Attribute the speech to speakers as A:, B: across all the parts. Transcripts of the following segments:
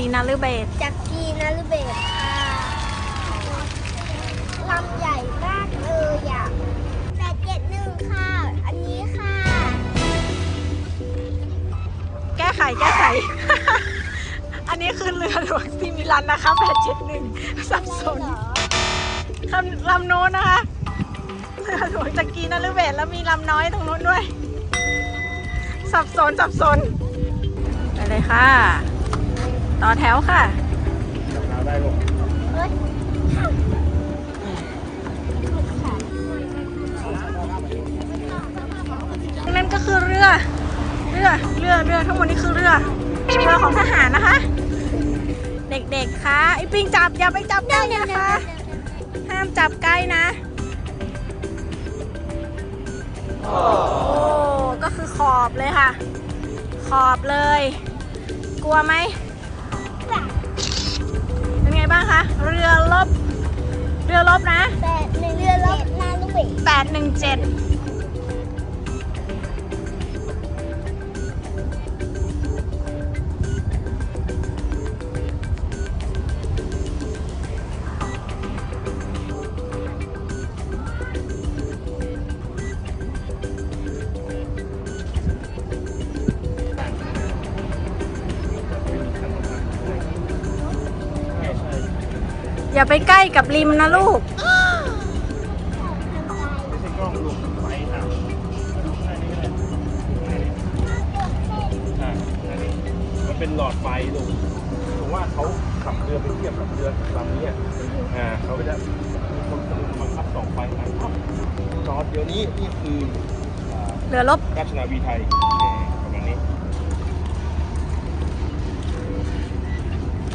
A: รี
B: นาฤเบศร
A: จักรีนฤเบศรค่ะลำใหญ่มากเลยอะแปดเจ็ดหนึ่งค่ะ อันนี้ค่ะ
B: แก้ไขแก้ไข อันนี้คือเรือหลวงซิมิลันนะคะ871สับสน
A: เหรอ
B: คำลำโน้นนะคะเรือหลวงจักรีนาฤเบศรแล้วมีลำน้อยตรงนู้นด้วย สับสนสับสนไปเลยค่ะ ต่อแถวค่ะ
C: ได้ลูก
A: เอ้ย
B: นั่นก็คือเรือ เรือ เรือ เรือ ทั้งหมดนี่คือเรือ เรือของทหารนะคะ เด็กๆ คะไอปิงจับอย่าไปจับใกล้นะคะ ห้ามจับใกล้นะ โอ้ก็คือขอบเลยค่ะ ขอบเลย กลัวไหม เป็นไงบ้างคะ เรือลบ เรือลบนะ
A: แปดในเรือลบนาลูกเบศร
B: 817
C: ใช่
B: อย่าไปใกล้กับริมนะลูก
C: ไม่ใช่กล้องลูกไฟค่ะดูแค่นี้ก็ได้อ่าอันนี้มันเป็นหลอดไฟลูกผมว่าเขาขับเรือไปเทียบกับเรือลำนี้อะอ่าเขาก็จะมีคนคนหนึ่งบังคับสองไฟนะครับจอดเดี๋ยวนี้นี่คือ
B: เรือลบ
C: ราชนาวีไทยประมาณนี้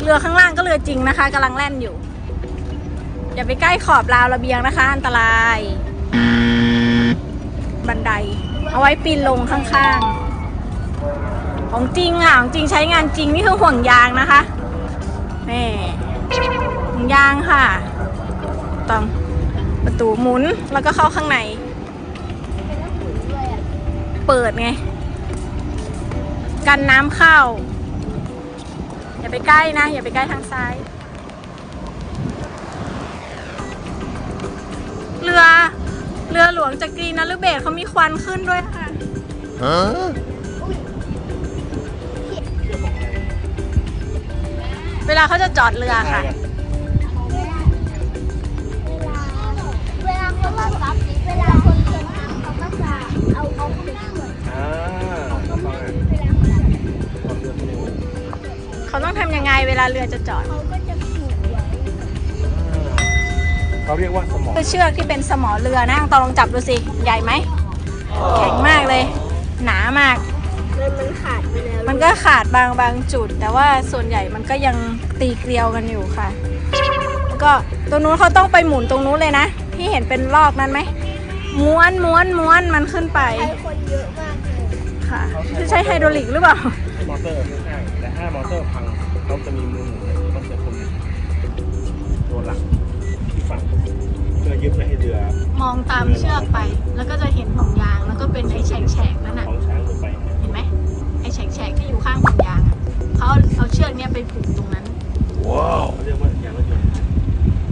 B: เรือข้างล่างก็เรือจริงนะคะกำลังแล่นอยู่ อย่าไปใกล้ขอบราวระเบียงนะคะ อันตราย บันได เอาไว้ปีนลงข้างๆ ของจริงอะ ของจริงใช้งานจริงนี่คือห่วงยางนะคะนี่ห่วงยางค่ะต้องประตูหมุนแล้วก็เข้าข้างใน เปิดไง กันน้ำเข้า อย่าไปใกล้นะ อย่าไปใกล้ทางซ้าย เรือ เรือหลวงจักรีนฤเบศรเขามีควันขึ้นด้วยค่ะเวลาเขาจะจอดเรือค่ะ
A: เวลาเขาเลิกรับเวลาคนจมน้ำเขาก็จะเอาเอาไปช่วย
C: อ่า
A: เขาก็
C: ฟัง
A: ไม่
C: อะ
A: เวลาเขา
C: ความเรือเป็นยังไง
B: เขาต้องทำยังไงเวลาเรือจะจอด
A: เขา
C: เขาเรียกว่าสมอง
B: คือเชือกที่เป็นสมอเรือนะตองลองจับดูสิใหญ่ไหมแข็งมากเลย หนามาก
A: มันมันขาดไปแล้ว
B: มันก็ขาดบางบางจุด แต่ว่าส่วนใหญ่มันก็ยังตีเกลียวกันอยู่ค่ะแล้วก็ตรงนู้นเขาต้องไปหมุนตรงนู้นเลยนะที่เห็นเป็นลอกนั้นไหมม้วนม้วนม้วนมันขึ้นไป
A: ใช้คนเยอะมากเลย
B: ค่ะจะใช้ไฮดรอลิกหรือเปล่า
C: มอเตอร์ข้างๆแต่ถ้ามอเตอร์พังเขาจะมีมือ มองตา
B: มเชือกไป แล้วก็จะเห็นห่วงยางแล้วก็เป็นไอ้แฉกๆนั่นน่ะ
C: ของช้างลงไป
B: เห็นไหมไอ้แฉกๆที่อยู่ข้างห่วงยางอะเขาเอาเอาเชือกเนี้ยไปผูกตรงนั้น
C: ว้าวเขาเรียกว่ายางรถยนต์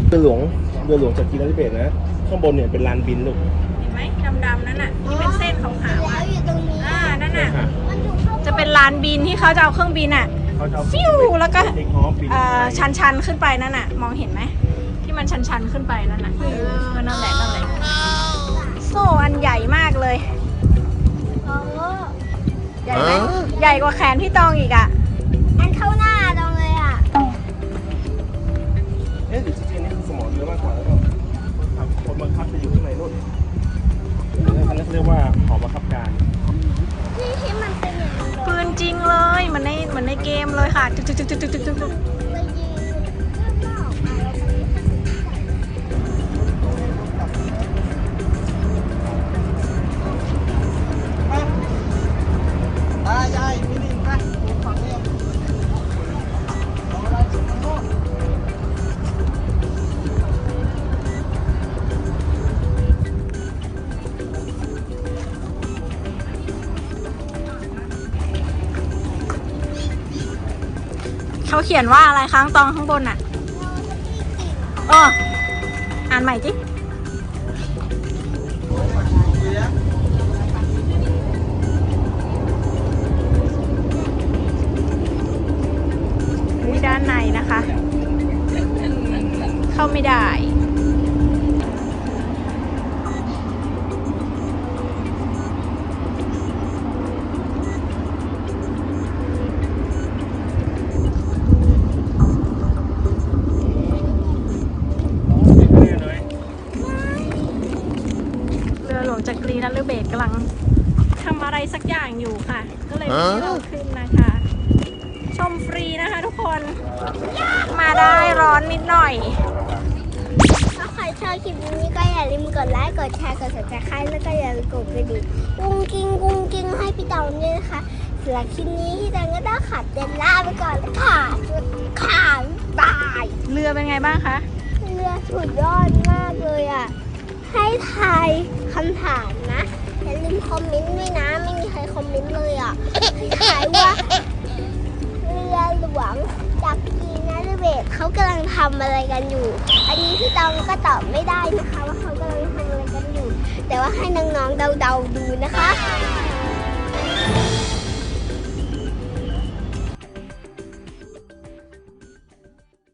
C: เรือหลวงเรือหลวงจากกีฬาธิเบศรนะข้างบนเนี่ยเป็นลานบินลูก
B: เห็นไหมดำๆนั่นน่ะที่เป็นเส้นขาวๆ
A: แล้
B: อะ
A: วอยู่ตรงนี้
B: อ่านั่นน่ะ
C: ค่ะ
A: มันอยู่ข้างบน
B: จะเป็นลานบินที่เขาจะเอาเครื่องบินอะ
C: เขาจะเอา
B: ฟิวแล้วก็
C: เด็กฮอบิน
B: เอ่อชันๆขึ้นไปนั่นน่ะ มองเห็นไหม ที่มันชันๆขึ้นไปนั่นน่ะเออนั่นแหละนั่นแหละโซ่อันใหญ่มากเลย
A: อ๋อ
B: ใหญ่ไหมใหญ่กว่าแขนพี่ตองอีกอะ
A: อันเข้าหน้าตรงเลยอะ
C: เอ๊ะหรือจริงๆนี่คือสมองเรือมากกว่าแล้วก็คนบังคับจะอยู่ข้างในนู่นอันนั้นเขาเรียกว่าหอบังคับการ
A: ที่ที่มันเป็นอย่างนี้เลย
B: ปืนจริงเลยเหมือนในเหมือนในเกมเลยค่ะจุกจุกจุกจุกจุก
A: เขา
B: เขียนว่าอะไรค้างตองข้างบนอะเอออ่านใหม่จิด้านในนะคะ เข้าไม่ได้ สักอย่างอยู่ค่ะ ก็เลยไม่ให้เราขึ้นนะคะ ชมฟรีนะคะทุกคน มาได้ร้อนนิดหน่อย
A: ถ้าใครชอบคลิปนี้ก็อย่าลืมกดไลค์กดแชร์กด subscribe แล้วก็อย่าลืมกดกระดิ่งกุ้งกิ้งกุ้งกิ้งให้พี่เต๋าด้วยนะคะสำหรับคลิปนี้พี่เต๋าก็ต้องขับเดินลาไปก่อนแล้วค่ะค่ะบาย
B: เรือเป็นไงบ้างคะ
A: เรือสุดยอดมากเลยอะให้ทายคำถามนะอย่า ลืมคอมเมนต์ด้วยนะ ไม่มีใครคอมเมนต์เลยอะให้ทายว่าเรือหลวงจากกีนาเรเบตเขากำลังทำอะไรกันอยู่ อันนี้พี่ตองก็ตอบไม่ได้นะคะ ว่าเขากำลังทำอะไรกันอยู่ แต่ว่าให้น้องๆเดาๆดูนะคะ